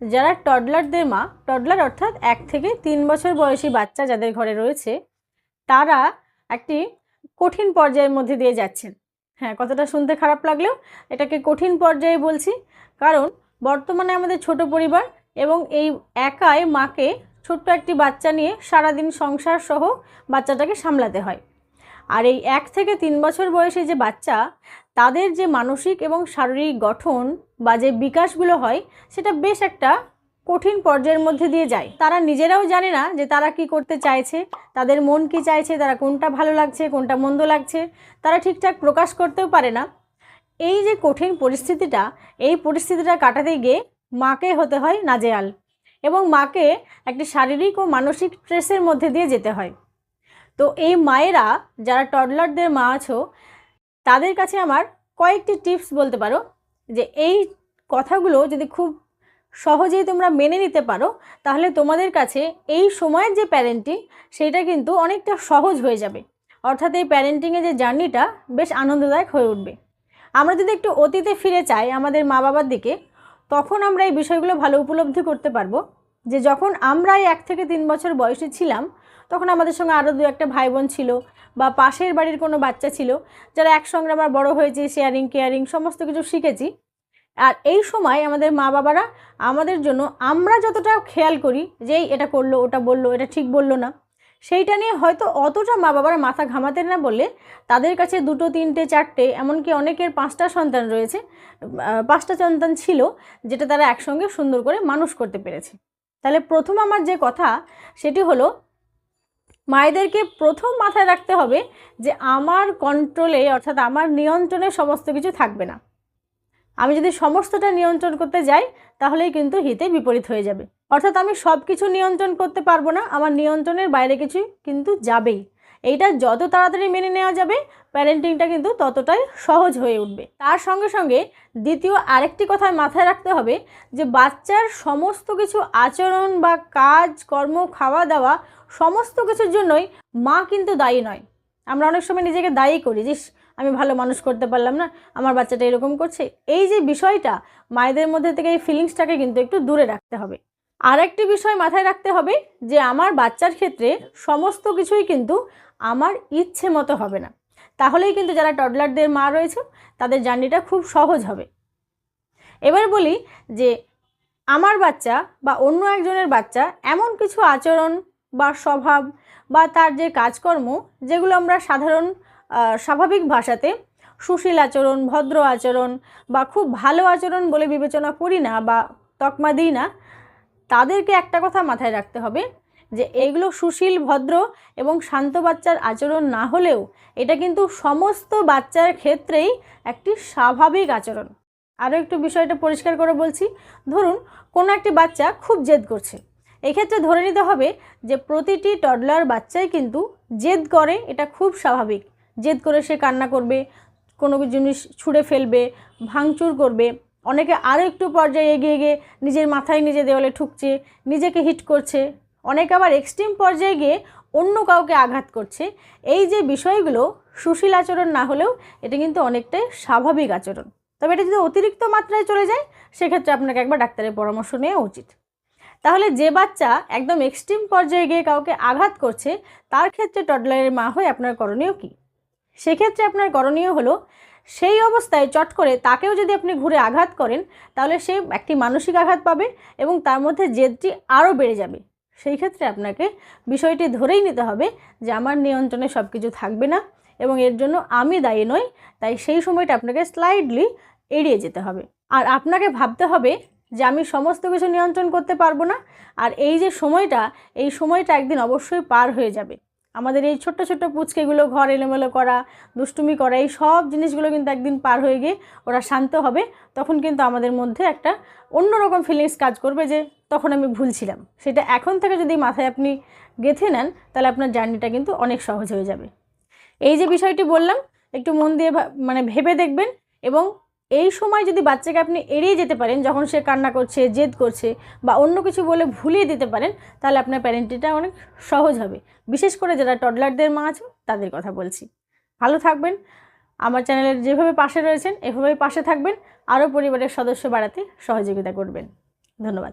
যারা টডলারদের মা টডলার অর্থাৎ এক থেকে তিন বছর বয়সী বাচ্চা যাদের ঘরে রয়েছে, তারা একটি কঠিন পর্যায়ের মধ্যে দিয়ে যাচ্ছেন। হ্যাঁ কতটা শুনতে খারাপ লাগলেও এটাকে কঠিন পর্যায়ে বলছি। কারণ বর্তমানে আমাদের ছোট পরিবার এবং এই একাই মাকে ছোট্ট একটি বাচ্চা নিয়ে সারাদিন সংসার সহ বাচ্চাটাকে সামলাতে হয়। আর এই এক থেকে তিন বছর বয়সে যে বাচ্চা, তাদের যে মানসিক এবং শারীরিক গঠন বা যে বিকাশগুলো হয়, সেটা বেশ একটা কঠিন পর্যায়ের মধ্যে দিয়ে যায়। তারা নিজেরাও জানে না যে তারা কি করতে চাইছে, তাদের মন কি চাইছে, তারা কোনটা ভালো লাগছে, কোনটা মন্দ লাগছে, তারা ঠিকঠাক প্রকাশ করতেও পারে না। এই যে কঠিন পরিস্থিতিটা, এই পরিস্থিতিটা কাটাতে গিয়ে মাকে হতে হয় নাজেয়াল এবং মাকে একটি শারীরিক ও মানসিক স্ট্রেসের মধ্যে দিয়ে যেতে হয়। তো এই মায়েরা যারা টডলারদের মা আছো, তাদের কাছে আমার কয়েকটি টিপস বলতে পারো যে এই কথাগুলো যদি খুব সহজেই তোমরা মেনে নিতে পারো, তাহলে তোমাদের কাছে এই সময়ের যে প্যারেন্টিং সেটা কিন্তু অনেকটা সহজ হয়ে যাবে। অর্থাৎ এই প্যারেন্টিংয়ের যে জার্নিটা বেশ আনন্দদায়ক হয়ে উঠবে। আমরা যদি একটু অতীতে ফিরে চাই আমাদের মা বাবার দিকে, তখন আমরা এই বিষয়গুলো ভালো উপলব্ধি করতে পারব। যে যখন আমরা এক থেকে তিন বছর বয়সে ছিলাম, তখন আমাদের সঙ্গে আরও দু একটা ভাই বোন ছিল বা পাশের বাড়ির কোনো বাচ্চা ছিল, যারা একসঙ্গে আমরা বড় হয়েছি শেয়ারিং কেয়ারিং সমস্ত কিছু শিখেছি। আর এই সময় আমাদের মা বাবারা আমাদের জন্য আমরা যতটা খেয়াল করি যে এটা করল, ওটা বলল, এটা ঠিক বলল না, সেইটা নিয়ে হয়তো অতটা মা বাবারা মাথা ঘামাতেন না বলে তাদের কাছে দুটো, তিনটে, চারটে, এমনকি অনেকের পাঁচটা সন্তান রয়েছে পাঁচটা সন্তান ছিল, যেটা তারা একসঙ্গে সুন্দর করে মানুষ করতে পেরেছে। তাহলে প্রথম আমার যে কথা, সেটি হলো মায়েদেরকে প্রথম মাথায় রাখতে হবে যে আমার কন্ট্রোলে অর্থাৎ আমার নিয়ন্ত্রণে সমস্ত কিছু থাকবে না। আমি যদি সমস্তটা নিয়ন্ত্রণ করতে যাই, তাহলেই কিন্তু হিতে বিপরীত হয়ে যাবে। অর্থাৎ আমি সব কিছু নিয়ন্ত্রণ করতে পারব না, আমার নিয়ন্ত্রণের বাইরে কিছু কিন্তু যাবেই। এইটা যত তাড়াতাড়ি মেনে নেওয়া যাবে প্যারেন্টিংটা কিন্তু ততটাই সহজ হয়ে উঠবে। তার সঙ্গে সঙ্গে দ্বিতীয় আরেকটি কথায় মাথায় রাখতে হবে যে, বাচ্চার সমস্ত কিছু আচরণ বা কাজ, কর্ম, খাওয়া দাওয়া সমস্ত কিছুর জন্যই মা কিন্তু দায়ী নয়। আমরা অনেক সময় নিজেকে দায়ী করি যে আমি ভালো মানুষ করতে পারলাম না, আমার বাচ্চাটা এরকম করছে। এই যে বিষয়টা, মায়েদের মধ্যে থেকে এই ফিলিংসটাকে কিন্তু একটু দূরে রাখতে হবে। আর একটি বিষয় মাথায় রাখতে হবে যে, আমার বাচ্চার ক্ষেত্রে সমস্ত কিছুই কিন্তু আমার ইচ্ছে মতো হবে না। তাহলেই কিন্তু যারা টডলারদের মা রয়েছে, তাদের জার্নিটা খুব সহজ হবে। এবার বলি যে, আমার বাচ্চা বা অন্য একজনের বাচ্চা এমন কিছু আচরণ বা স্বভাব বা তার যে কাজকর্ম, যেগুলো আমরা সাধারণ স্বাভাবিক ভাষাতে সুশীল আচরণ, ভদ্র আচরণ বা খুব ভালো আচরণ বলে বিবেচনা করি না বা তকমা দিই না, তাদেরকে একটা কথা মাথায় রাখতে হবে যে এগুলো সুশীল, ভদ্র এবং শান্ত বাচ্চার আচরণ না হলেও এটা কিন্তু সমস্ত বাচ্চার ক্ষেত্রেই একটি স্বাভাবিক আচরণ। আরও একটু বিষয়টা পরিষ্কার করে বলছি। ধরুন, কোনো একটি বাচ্চা খুব জেদ করছে। এক্ষেত্রে ধরে নিতে হবে যে প্রতিটি টডলার বাচ্চাই কিন্তু জেদ করে, এটা খুব স্বাভাবিক। জেদ করে সে কান্না করবে, কোনো জিনিস ছুঁড়ে ফেলবে, ভাঙচুর করবে। অনেকে আরও একটু পর্যায়ে এগিয়ে গিয়ে নিজের মাথায় নিজে দেওয়ালে ঠুকছে, নিজেকে হিট করছে। অনেকে আবার এক্সট্রিম পর্যায়ে গিয়ে অন্য কাউকে আঘাত করছে। এই যে বিষয়গুলো সুশীল আচরণ না হলেও এটা কিন্তু অনেকটাই স্বাভাবিক আচরণ। তবে এটা যদি অতিরিক্ত মাত্রায় চলে যায়, সেক্ষেত্রে আপনাকে একবার ডাক্তারের পরামর্শ নেওয়া উচিত। তাহলে যে বাচ্চা একদম এক্সট্রিম পর্যায়ে গিয়ে কাউকে আঘাত করছে, তার ক্ষেত্রে টডলারের মা হয়ে আপনার করণীয় কী? সেক্ষেত্রে আপনার করণীয় হলো, সেই অবস্থায় চট করে তাকেও যদি আপনি ঘুরে আঘাত করেন, তাহলে সে একটি মানসিক আঘাত পাবে এবং তার মধ্যে জেদটি আরও বেড়ে যাবে। সেই ক্ষেত্রে আপনাকে বিষয়টি ধরেই নিতে হবে যে আমার নিয়ন্ত্রণে সব কিছু থাকবে না এবং এর জন্য আমি দায়ী নই, তাই সেই সময়টা আপনাকে স্লাইডলি এড়িয়ে যেতে হবে। আর আপনাকে ভাবতে হবে যে আমি সমস্ত কিছু নিয়ন্ত্রণ করতে পারব না, আর এই যে সময়টা, এই সময়টা একদিন অবশ্যই পার হয়ে যাবে। আমাদের এই ছোট্ট ছোট্ট পুচকেগুলো ঘর এলোমেলো করা, দুষ্টুমি করা, এই সব জিনিসগুলো কিন্তু একদিন পার হয়ে গিয়ে ওরা শান্ত হবে। তখন কিন্তু আমাদের মধ্যে একটা অন্যরকম ফিলিংস কাজ করবে যে তখন আমি ভুলছিলাম সেটা এখন থেকে যদি মাথায় আপনি গেঁথে নেন, তাহলে আপনার জার্নিটা কিন্তু অনেক সহজ হয়ে যাবে। এই যে বিষয়টি বললাম, একটু মন দিয়ে মানে ভেবে দেখবেন এবং এই সময় যদি বাচ্চাকে আপনি এড়িয়ে যেতে পারেন, যখন সে কান্না করছে, জেদ করছে বা অন্য কিছু বলে ভুলিয়ে দিতে পারেন, তাহলে আপনার প্যারেন্টিটা অনেক সহজ হবে। বিশেষ করে যারা টডলারদের মা আছে, তাদের কথা বলছি। ভালো থাকবেন। আমার চ্যানেলের যেভাবে পাশে রয়েছেন, এভাবেই পাশে থাকবেন। আরও পরিবারের সদস্য বাড়াতে সহযোগিতা করবেন। ধন্যবাদ।